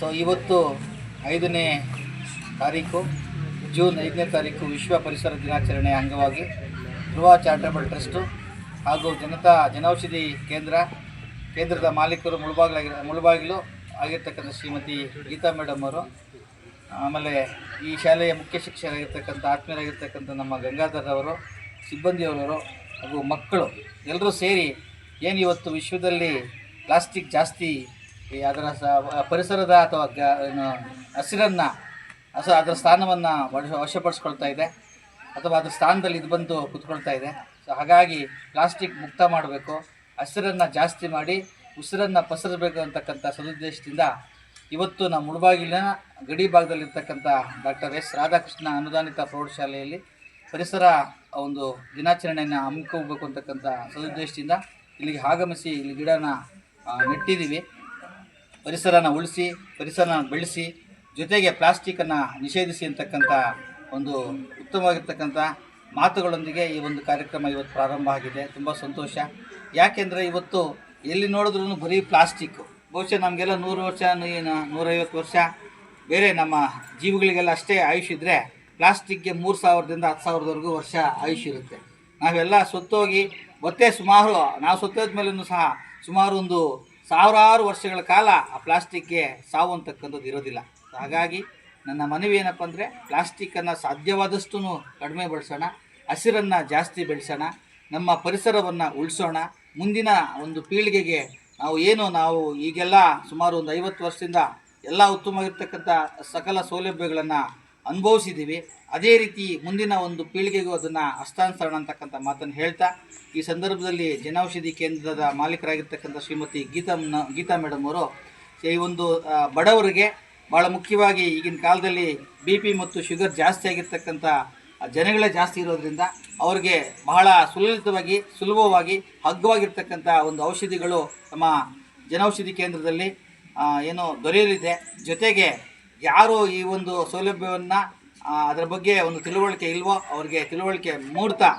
So ಇವತ್ತು ಐದನೇ ತಾರೀಕು, ಜೂನ್ ಐದನೇ ತಾರೀಕು ವಿಶ್ವ ಪರಿಸರ ದಿನಾಚರಣೆಯ ಅಂಗವಾಗಿ ಧ್ರುವ ಚಾರಿಟಬಲ್ ಟ್ರಸ್ಟು ಹಾಗೂ ಜನತಾ ಜನೌಷಧಿ ಕೇಂದ್ರ, ಕೇಂದ್ರದ ಮಾಲೀಕರು ಮುಳುಬಾಗಿಲಾಗಿ, ಮುಳುಬಾಗಿಲು ಆಗಿರ್ತಕ್ಕಂಥ ಶ್ರೀಮತಿ ಗೀತಾ ಮೇಡಮ್ ಅವರು, ಆಮೇಲೆ ಈ ಶಾಲೆಯ ಮುಖ್ಯ ಶಿಕ್ಷಕರಾಗಿರ್ತಕ್ಕಂಥ, ಆತ್ಮೀಯರಾಗಿರ್ತಕ್ಕಂಥ ನಮ್ಮ ಗಂಗಾಧರ್ ಸಿಬ್ಬಂದಿಯವರವರು ಸಿಬ್ಬಂದಿಯವರು ಹಾಗೂ ಮಕ್ಕಳು ಎಲ್ಲರೂ ಸೇರಿ ಏನು ಇವತ್ತು ವಿಶ್ವದಲ್ಲಿ ಪ್ಲಾಸ್ಟಿಕ್ ಜಾಸ್ತಿ ಈ ಅದರ ಸ, ಪರಿಸರದ ಅಥವಾ ಗ ಏನು, ಹಸಿರನ್ನು, ಹಸ ಅದರ ಸ್ಥಾನವನ್ನು ವಶ, ವಶಪಡಿಸ್ಕೊಳ್ತಾ ಇದೆ. ಅಥವಾ ಅದರ ಸ್ಥಾನದಲ್ಲಿ ಇದು ಬಂದು ಕುತ್ಕೊಳ್ತಾ ಇದೆ. ಸೊ ಹಾಗಾಗಿ ಪ್ಲಾಸ್ಟಿಕ್ ಮುಕ್ತ ಮಾಡಬೇಕು. ಹಸಿರನ್ನು ಜಾಸ್ತಿ ಮಾಡಿ ಉಸಿರನ್ನು ಪಸರಬೇಕು ಅಂತಕ್ಕಂಥ ಸದುದ್ದೇಶದಿಂದ ಇವತ್ತು ನಮ್ಮ ಮುಳುಬಾಗಿಲಿನ ಗಡಿ ಭಾಗದಲ್ಲಿರ್ತಕ್ಕಂಥ ಡಾಕ್ಟರ್ ಎಸ್ ರಾಧಾಕೃಷ್ಣ ಅನುದಾನಿತ ಪ್ರೌಢಶಾಲೆಯಲ್ಲಿ ಪರಿಸರ ಒಂದು ದಿನಾಚರಣೆಯನ್ನು ಹಮ್ಮಿಕೋಬೇಕು ಅಂತಕ್ಕಂಥ ಸದುದ್ದೇಶದಿಂದ ಇಲ್ಲಿಗೆ ಆಗಮಿಸಿ ಇಲ್ಲಿ ಗಿಡನ ನೆಟ್ಟಿದ್ದೀವಿ. ಪರಿಸರನ ಉಳಿಸಿ, ಪರಿಸರನ ಬೆಳೆಸಿ, ಜೊತೆಗೆ ಪ್ಲಾಸ್ಟಿಕ್ಕನ್ನು ನಿಷೇಧಿಸಿ ಅಂತಕ್ಕಂಥ ಒಂದು ಉತ್ತಮವಾಗಿರ್ತಕ್ಕಂಥ ಮಾತುಗಳೊಂದಿಗೆ ಈ ಒಂದು ಕಾರ್ಯಕ್ರಮ ಇವತ್ತು ಪ್ರಾರಂಭ ಆಗಿದೆ. ತುಂಬ ಸಂತೋಷ. ಯಾಕೆಂದರೆ ಇವತ್ತು ಎಲ್ಲಿ ನೋಡಿದ್ರೂ ಬರೀ ಪ್ಲಾಸ್ಟಿಕ್ಕು ಬಹುಶಃ ನಮಗೆಲ್ಲ ನೂರು ವರ್ಷ ನೂರೈವತ್ತು ವರ್ಷ ಬೇರೆ ನಮ್ಮ ಜೀವಿಗಳಿಗೆಲ್ಲ ಅಷ್ಟೇ ಆಯುಷ್ ಇದ್ದರೆ ಪ್ಲಾಸ್ಟಿಕ್ಗೆ ಮೂರು ಸಾವಿರದಿಂದ ಹತ್ತು ಸಾವಿರದವರೆಗೂ ವರ್ಷ ಆಯುಷ್ ಇರುತ್ತೆ. ನಾವೆಲ್ಲ ಸತ್ತೋಗಿ, ಮತ್ತೆ ಸುಮಾರು, ನಾವು ಸತ್ತೋದ ಮೇಲೂ ಸಹ ಸುಮಾರು ಒಂದು ಸಾವಿರಾರು ವರ್ಷಗಳ ಕಾಲ ಆ ಪ್ಲಾಸ್ಟಿಕ್ಗೆ ಸಾವು ಅಂತಕ್ಕಂಥದ್ದು ಇರೋದಿಲ್ಲ. ಹಾಗಾಗಿ ನನ್ನ ಮನವಿ ಏನಪ್ಪ ಅಂದರೆ ಪ್ಲಾಸ್ಟಿಕ್ಕನ್ನು ಸಾಧ್ಯವಾದಷ್ಟು ಕಡಿಮೆ ಬಳಸೋಣ, ಹಸಿರನ್ನು ಜಾಸ್ತಿ ಬೆಳೆಸೋಣ, ನಮ್ಮ ಪರಿಸರವನ್ನು ಉಳಿಸೋಣ. ಮುಂದಿನ ಒಂದು ಪೀಳಿಗೆಗೆ ನಾವು ಏನು, ನಾವು ಈಗೆಲ್ಲ ಸುಮಾರು ಒಂದು ಐವತ್ತು ವರ್ಷದಿಂದ ಎಲ್ಲ ಉತ್ತಮವಾಗಿರ್ತಕ್ಕಂಥ ಸಕಲ ಸೌಲಭ್ಯಗಳನ್ನು ಅನುಭವಿಸಿದ್ದೀವಿ. ಅದೇ ರೀತಿ ಮುಂದಿನ ಒಂದು ಪೀಳಿಗೆಗೂ ಅದನ್ನು ಹಸ್ತಾಂತರಣ ಅಂತಕ್ಕಂಥ ಮಾತನ್ನು ಹೇಳ್ತಾ, ಈ ಸಂದರ್ಭದಲ್ಲಿ ಜನೌಷಧಿ ಕೇಂದ್ರದ ಮಾಲೀಕರಾಗಿರ್ತಕ್ಕಂಥ ಶ್ರೀಮತಿ ಗೀತಾ ಗೀತಾ ಮೇಡಮ್ ಅವರು, ಈ ಒಂದು ಬಡವರಿಗೆ ಭಾಳ ಮುಖ್ಯವಾಗಿ ಈಗಿನ ಕಾಲದಲ್ಲಿ ಬಿ ಪಿ ಮತ್ತು ಶುಗರ್ ಜಾಸ್ತಿ ಆಗಿರ್ತಕ್ಕಂಥ ಜನಗಳೇ ಜಾಸ್ತಿ ಇರೋದ್ರಿಂದ ಅವ್ರಿಗೆ ಬಹಳ ಸುಲಲಿತವಾಗಿ, ಸುಲಭವಾಗಿ, ಹಗ್ಗವಾಗಿರ್ತಕ್ಕಂಥ ಒಂದು ಔಷಧಿಗಳು ನಮ್ಮ ಜನೌಷಧಿ ಕೇಂದ್ರದಲ್ಲಿ ಏನು ದೊರೆಯಲಿದೆ. ಜೊತೆಗೆ ಯಾರು ಈ ಒಂದು ಸೌಲಭ್ಯವನ್ನು ಅದರ ಬಗ್ಗೆ ಒಂದು ತಿಳುವಳಿಕೆ ಇಲ್ವೋ ಅವರಿಗೆ ತಿಳುವಳಿಕೆ ಮೂಡ್ತಾ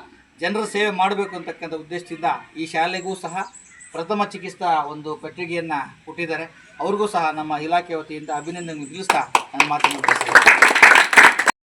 ಜನರ ಸೇವೆ ಮಾಡಬೇಕು ಅಂತಕ್ಕಂಥ ಉದ್ದೇಶದಿಂದ ಈ ಶಾಲೆಗೂ ಸಹ ಪ್ರಥಮ ಚಿಕಿತ್ಸಾ ಒಂದು ಪೆಟ್ಟಿಗೆಯನ್ನು ಕೊಟ್ಟಿದ್ದಾರೆ. ಅವ್ರಿಗೂ ಸಹ ನಮ್ಮ ಇಲಾಖೆ ವತಿಯಿಂದ ಅಭಿನಂದನೆ ತಿಳಿಸ್ತಾ ನನ್ನ ಮಾತನ್ನು